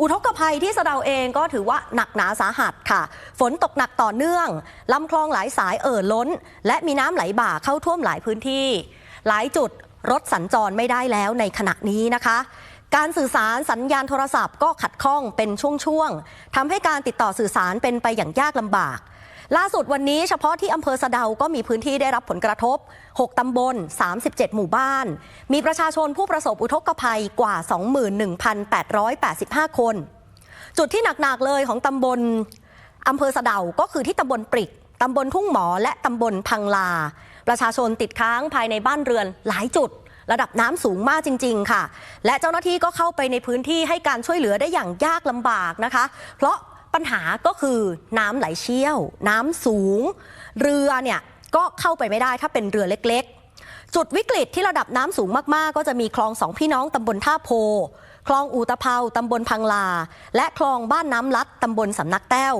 อุทกภัยที่สะเดาเองก็ถือว่าหนักหนาสาหัสค่ะ ฝนตกหนักต่อเนื่องลำคลองหลายสายเอ่อล้น และมีน้ำไหลบ่าเข้าท่วมหลายพื้นที่ หลายจุดรถสัญจรไม่ได้แล้วในขณะนี้นะคะ การสื่อสารสัญญาณโทรศัพท์ก็ขัดข้องเป็นช่วงๆทำให้การติดต่อสื่อสารเป็นไปอย่างยากลำบาก ล่าสุดวันนี้เฉพาะที่อำเภอสะเดาก็มีพื้นที่ได้รับผลกระทบ 6 ตำบล 37 หมู่บ้าน มีประชาชนผู้ประสบอุทกภัยกว่า 21,885 คน จุดที่หนักๆเลยของตำบลอำเภอสะเดาก็คือที่ตำบลปริกตำบลทุ่งหมอและตำบลพังลา ประชาชนติดค้างภายในบ้านเรือนหลายจุด ระดับน้ำสูงมากจริง ๆ ค่ะ และเจ้าหน้าที่ก็เข้าไปในพื้นที่ให้การช่วยเหลือได้อย่างยากลำบากนะคะ เพราะปัญหาก็คือน้ำไหลเชี่ยว น้ำสูง เรือเนี่ยก็เข้าไปไม่ได้ถ้าเป็นเรือเล็ก ๆ จุดวิกฤตที่ระดับน้ำสูงมากๆ ก็จะมีคลองสองพี่น้องตำบลท่าโพคลองอูตะเภาตำบลพังลา และคลองบ้านน้ำลัดตำบลสำนักแต้ว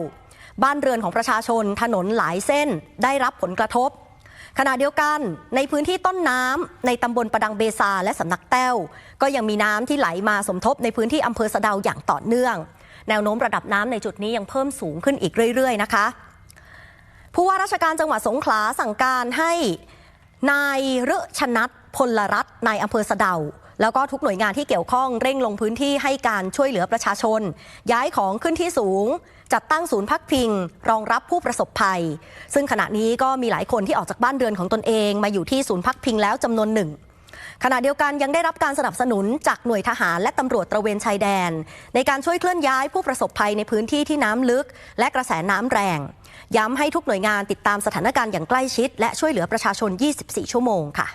บ้านเรือนของประชาชนถนนหลายเส้นได้รับผลกระทบ ขณะเดียวกันในพื้นที่ต้นน้ำในตำบลประดังเบซาและสำนักแต้ว ก็ยังมีน้ำที่ไหลมาสมทบในพื้นที่อำเภอสะเดาอย่างต่อเนื่อง แนวโน้มระดับน้ำในจุดนี้ยังเพิ่มสูงขึ้นอีกเรื่อย ๆ นะคะผู้ว่าราชการจังหวัดสงขลาสั่งการให้นายฤชนัทพลรัตน์นายอำเภอสะเดา แล้วก็ทุกหน่วยงานที่เกี่ยวข้องเร่งลงพื้นที่ให้การช่วยเหลือประชาชน ย้ายของขึ้นที่สูง จัดตั้งศูนย์พักพิง รองรับผู้ประสบภัย ซึ่งขณะนี้ก็มีหลายคนที่ออกจากบ้านเรือนของตนเองมาอยู่ที่ศูนย์พักพิงแล้วจำนวนหนึ่งขณะเดียวกันยังได้รับการสนับสนุนจากหน่วยทหารและตำรวจตระเวนชายแดน ในการช่วยเคลื่อนย้ายผู้ประสบภัยในพื้นที่ที่น้ำลึก และกระแสน้ำแรง ย้ำให้ทุกหน่วยงานติดตามสถานการณ์อย่างใกล้ชิด และช่วยเหลือประชาชน 24 ชั่วโมงค่ะ